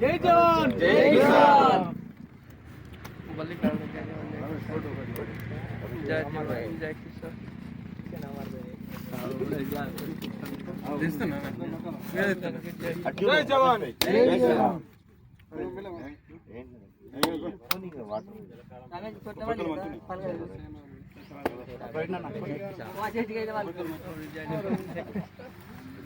జై జవాన్! జై కిసాన్! జై జవాన్! జై కిసాన్! నీళ్ళు పడతాం గణేష్ గణేష్ ఒకటి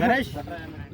ಗಣೇಶ್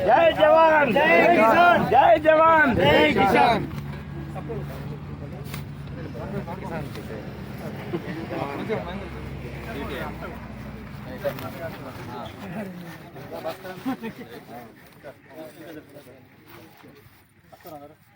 జై జవాన్ జై కిసాన్ జై జవాన్ జై కిసాన్ Thank you.